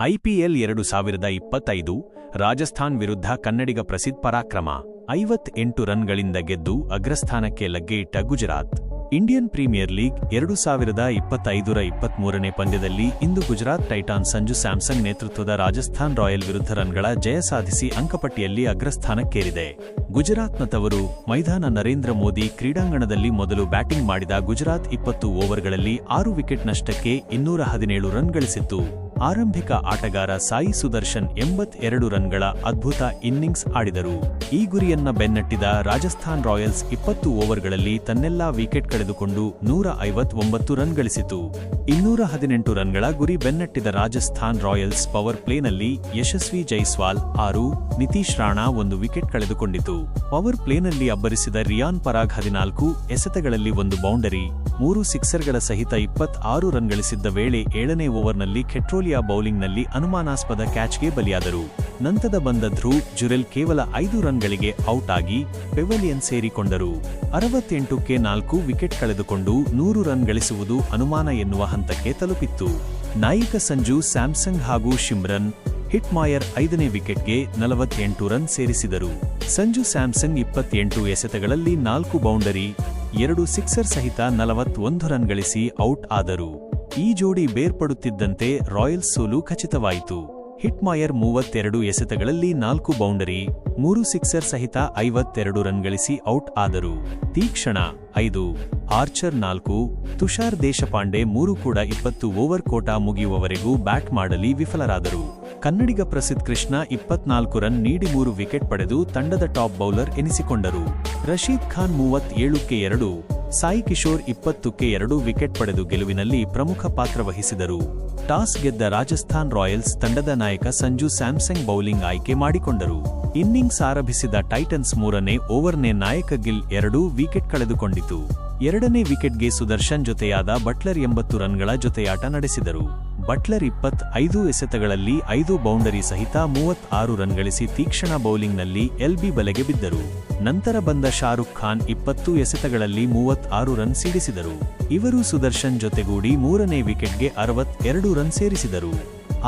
IPL ಎರಡು ಸಾವಿರದ ಇಪ್ಪತ್ತೈದು ರಾಜಸ್ಥಾನ್ ವಿರುದ್ಧ ಕನ್ನಡಿಗ ಪ್ರಸಿದ್ಧ ಪರಾಕ್ರಮ ಐವತ್ ಎಂಟು ರನ್ಗಳಿಂದ ಗೆದ್ದು ಅಗ್ರಸ್ಥಾನಕ್ಕೆ ಲಗ್ಗೆಯಿಟ್ಟ ಗುಜರಾತ್. ಇಂಡಿಯನ್ ಪ್ರೀಮಿಯರ್ ಲೀಗ್ ಎರಡು ಸಾವಿರದ ಇಪ್ಪತ್ತೈದರ ಇಪ್ಪತ್ಮೂರನೇ ಪಂದ್ಯದಲ್ಲಿ ಇಂದು ಗುಜರಾತ್ ಟೈಟಾನ್ ಸಂಜು ಸ್ಯಾಮ್ಸಂಗ್ ನೇತೃತ್ವದ ರಾಜಸ್ಥಾನ್ ರಾಯಲ್ ವಿರುದ್ಧ ರನ್ಗಳ ಜಯ ಸಾಧಿಸಿ ಅಂಕಪಟ್ಟಿಯಲ್ಲಿ ಅಗ್ರಸ್ಥಾನಕ್ಕೇರಿದೆ. ಗುಜರಾತ್ನ ತವರು ಮೈದಾನ ನರೇಂದ್ರ ಮೋದಿ ಕ್ರೀಡಾಂಗಣದಲ್ಲಿ ಮೊದಲು ಬ್ಯಾಟಿಂಗ್ ಮಾಡಿದ ಗುಜರಾತ್ ಇಪ್ಪತ್ತು ಓವರ್ಗಳಲ್ಲಿ ಆರು ವಿಕೆಟ್ ನಷ್ಟಕ್ಕೆ ಇನ್ನೂರ ಹದಿನೇಳು ರನ್ ಗಳಿಸಿತ್ತು. ಆರಂಭಿಕ ಆಟಗಾರ ಸಾಯಿ ಸುದರ್ಶನ್ ಎಂಬತ್ತೆರಡು ರನ್ಗಳ ಅದ್ಭುತ ಇನ್ನಿಂಗ್ಸ್ ಆಡಿದರು. ಈ ಗುರಿಯನ್ನ ಬೆನ್ನಟ್ಟಿದ ರಾಜಸ್ಥಾನ್ ರಾಯಲ್ಸ್ ಇಪ್ಪತ್ತು ಓವರ್ಗಳಲ್ಲಿ ತನ್ನೆಲ್ಲಾ ವಿಕೆಟ್ ಕಳೆದುಕೊಂಡು ನೂರ ಐವತ್ತೊಂಬತ್ತು ರನ್ ಗಳಿಸಿತು. ಇನ್ನೂರ ಹದಿನೆಂಟು ರನ್ಗಳ ಗುರಿ ಬೆನ್ನಟ್ಟಿದ ರಾಜಸ್ಥಾನ್ ರಾಯಲ್ಸ್ ಪವರ್ ಪ್ಲೇನಲ್ಲಿ ಯಶಸ್ವಿ ಜೈಸ್ವಾಲ್ ಆರು, ನಿತೀಶ್ ರಾಣಾ ಒಂದು ವಿಕೆಟ್ ಕಳೆದುಕೊಂಡಿತು. ಪವರ್ ಪ್ಲೇನಲ್ಲಿ ಅಬ್ಬರಿಸಿದ ರಿಯಾನ್ ಪರಾಗ್ ಹದಿನಾಲ್ಕು, ಎಸೆತಗಳಲ್ಲಿ ಒಂದು ಬೌಂಡರಿ. ಮೂರು ಸಿಕ್ಸರ್ಗಳ ಸಹಿತ ಇಪ್ಪತ್ ಆರು ರನ್ ಗಳಿಸಿದ್ದ ವೇಳೆ ಏಳನೇ ಓವರ್ನಲ್ಲಿ ಕೆಟ್ರೋಲಿಯಾ ಬೌಲಿಂಗ್ನಲ್ಲಿ ಅನುಮಾನಾಸ್ಪದ ಕ್ಯಾಚ್ಗೆ ಬಲಿಯಾದರು. ನಂತರ ಬಂದ ಧ್ರುವ್ ಜುರೆಲ್ ಕೇವಲ ಐದು ರನ್ಗಳಿಗೆ ಔಟ್ ಆಗಿ ಪೆವಲಿಯನ್ ಸೇರಿಕೊಂಡರು. ಅರವತ್ತೆಂಟಕ್ಕೆ ನಾಲ್ಕು ವಿಕೆಟ್ ಕಳೆದುಕೊಂಡು ನೂರು ರನ್ ಗಳಿಸುವುದು ಅನುಮಾನ ಎನ್ನುವ ಹಂತಕ್ಕೆ ತಲುಪಿತ್ತು. ನಾಯಕ ಸಂಜು, ಸ್ಯಾಮ್ಸಂಗ್ ಹಾಗೂ ಶಿಮ್ರನ್, ಹಿಟ್ಮಾಯರ್ ಐದನೇ ವಿಕೆಟ್ಗೆ ನಲವತ್ತೆಂಟು ರನ್ ಸೇರಿಸಿದರು. ಸಂಜು ಸ್ಯಾಮ್ಸನ್ ಇಪ್ಪತ್ತೆಂಟು ಎಸೆತಗಳಲ್ಲಿ ನಾಲ್ಕು ಬೌಂಡರಿ ಎರಡು ಸಿಕ್ಸರ್ ಸಹಿತ ನಲವತ್ತೊಂದು ರನ್ ಗಳಿಸಿ ಔಟ್ ಆದರು. ಈ ಜೋಡಿ ಬೇರ್ಪಡುತ್ತಿದ್ದಂತೆ ರಾಯಲ್ಸ್ ಸೋಲು ಖಚಿತವಾಯಿತು. ಹಿಟ್ಮಾಯರ್ ಮೂವತ್ತೆರಡು ಎಸೆತಗಳಲ್ಲಿ ನಾಲ್ಕು ಬೌಂಡರಿ, ಮೂರು ಸಿಕ್ಸರ್ ಸಹಿತ ಐವತ್ತೆರಡು ರನ್ ಗಳಿಸಿ ಔಟ್ ಆದರು. ತೀಕ್ಷಣ ಐದು, ಆರ್ಚರ್ ನಾಲ್ಕು, ತುಷಾರ್ ದೇಶಪಾಂಡೆ ಮೂರು ಕೂಡ ಇಪ್ಪತ್ತು ಓವರ್ ಕೋಟಾ ಮುಗಿಯುವವರೆಗೂ ಬ್ಯಾಟ್ ಮಾಡಲಿ ವಿಫಲರಾದರು. ಕನ್ನಡಿಗ ಪ್ರಸಿದ್ಧ ಕೃಷ್ಣ ಇಪ್ಪತ್ನಾಲ್ಕು ರನ್ ನೀಡಿ ಮೂರು ವಿಕೆಟ್ ಪಡೆದು ತಂಡದ ಟಾಪ್ ಬೌಲರ್ ಎನಿಸಿಕೊಂಡರು. ರಶೀದ್ ಖಾನ್ ಮೂವತ್ತೇಳುಕ್ಕೆ ಎರಡು, ಸಾಯಿ ಕಿಶೋರ್ ಇಪ್ಪತ್ತಕ್ಕೆ ಎರಡು ವಿಕೆಟ್ ಪಡೆದು ಗೆಲುವಿನಲ್ಲಿ ಪ್ರಮುಖ ಪಾತ್ರ ವಹಿಸಿದರು. ಟಾಸ್ ಗೆದ್ದ ರಾಜಸ್ಥಾನ್ ರಾಯಲ್ಸ್ ತಂಡದ ನಾಯಕ ಸಂಜು ಸ್ಯಾಮ್ಸಂಗ್ ಬೌಲಿಂಗ್ ಆಯ್ಕೆ ಮಾಡಿಕೊಂಡರು. ಇನ್ನಿಂಗ್ಸ್ ಆರಂಭಿಸಿದ ಟೈಟನ್ಸ್ ಮೂರನೇ ಓವರ್ನೇ ನಾಯಕ ಗಿಲ್ ಎರಡೂ ವಿಕೆಟ್ ಕಳೆದುಕೊಂಡಿತು. ಎರಡನೇ ವಿಕೆಟ್ಗೆ ಸುದರ್ಶನ್ ಜೊತೆಯಾದ ಬಟ್ಲರ್ ಎಂಬತ್ತು ರನ್ಗಳ ಜೊತೆಯಾಟ ನಡೆಸಿದರು. ಬಟ್ಲರ್ ಇಪ್ಪತ್ ಐದು ಎಸೆತಗಳಲ್ಲಿ ಐದು ಬೌಂಡರಿ ಸಹಿತ ಮೂವತ್ ಆರು ರನ್ ಗಳಿಸಿ ತೀಕ್ಷ್ಣ ಬೌಲಿಂಗ್ನಲ್ಲಿ ಎಲ್ಬಿ ಬಲೆಗೆ ಬಿದ್ದರು. ನಂತರ ಬಂದ ಶಾರುಖ್ ಖಾನ್ ಇಪ್ಪತ್ತು ಎಸೆತಗಳಲ್ಲಿ ಮೂವತ್ತಾರು ರನ್ ಸಿಡಿಸಿದರು. ಇವರು ಸುದರ್ಶನ್ ಜೊತೆಗೂಡಿ ಮೂರನೇ ವಿಕೆಟ್ಗೆ ಅರವತ್ತೆರಡು ರನ್ ಸೇರಿಸಿದರು.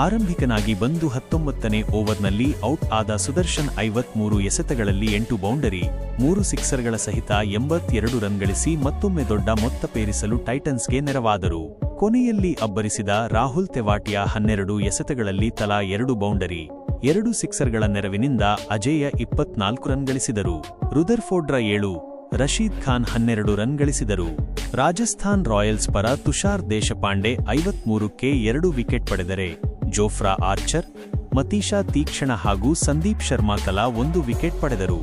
ಆರಂಭಿಕನಾಗಿ ಬಂದು ಹತ್ತೊಂಬತ್ತನೇ ಓವರ್ನಲ್ಲಿ ಔಟ್ ಆದ ಸುದರ್ಶನ್ ಐವತ್ಮೂರು ಎಸೆತಗಳಲ್ಲಿ ಎಂಟು ಬೌಂಡರಿ, ಮೂರು ಸಿಕ್ಸರ್ಗಳ ಸಹಿತ ಎಂಬತ್ತೆರಡು ರನ್ ಗಳಿಸಿ ಮತ್ತೊಮ್ಮೆ ದೊಡ್ಡ ಮೊತ್ತ ಪೇರಿಸಲು ಟೈಟನ್ಸ್ಗೆ ನೆರವಾದರು. ಕೊನೆಯಲ್ಲಿ ಅಬ್ಬರಿಸಿದ ರಾಹುಲ್ ತೆವಾಟಿಯಾ ಹನ್ನೆರಡು ಎಸೆತಗಳಲ್ಲಿ ತಲಾ ಎರಡು ಬೌಂಡರಿ, ಎರಡು ಸಿಕ್ಸರ್ಗಳ ನೆರವಿನಿಂದ ಅಜೇಯ ಇಪ್ಪತ್ನಾಲ್ಕು ರನ್ ಗಳಿಸಿದರು. ರುದರ್ಫೋರ್ಡ್ರ ಏಳು, ರಶೀದ್ ಖಾನ್ ಹನ್ನೆರಡು ರನ್ ಗಳಿಸಿದರು. ರಾಜಸ್ಥಾನ್ ರಾಯಲ್ಸ್ ಪರ ತುಷಾರ್ ದೇಶಪಾಂಡೆ ಐವತ್ಮೂರಕ್ಕೆ ಎರಡು ವಿಕೆಟ್ ಪಡೆದರೆ, ಜೋಫ್ರಾ ಆರ್ಚರ್, ಮತೀಶಾ ತೀಕ್ಷಣ ಹಾಗೂ ಸಂದೀಪ್ ಶರ್ಮಾ ತಲಾ ಒಂದು ವಿಕೆಟ್ ಪಡೆದರು.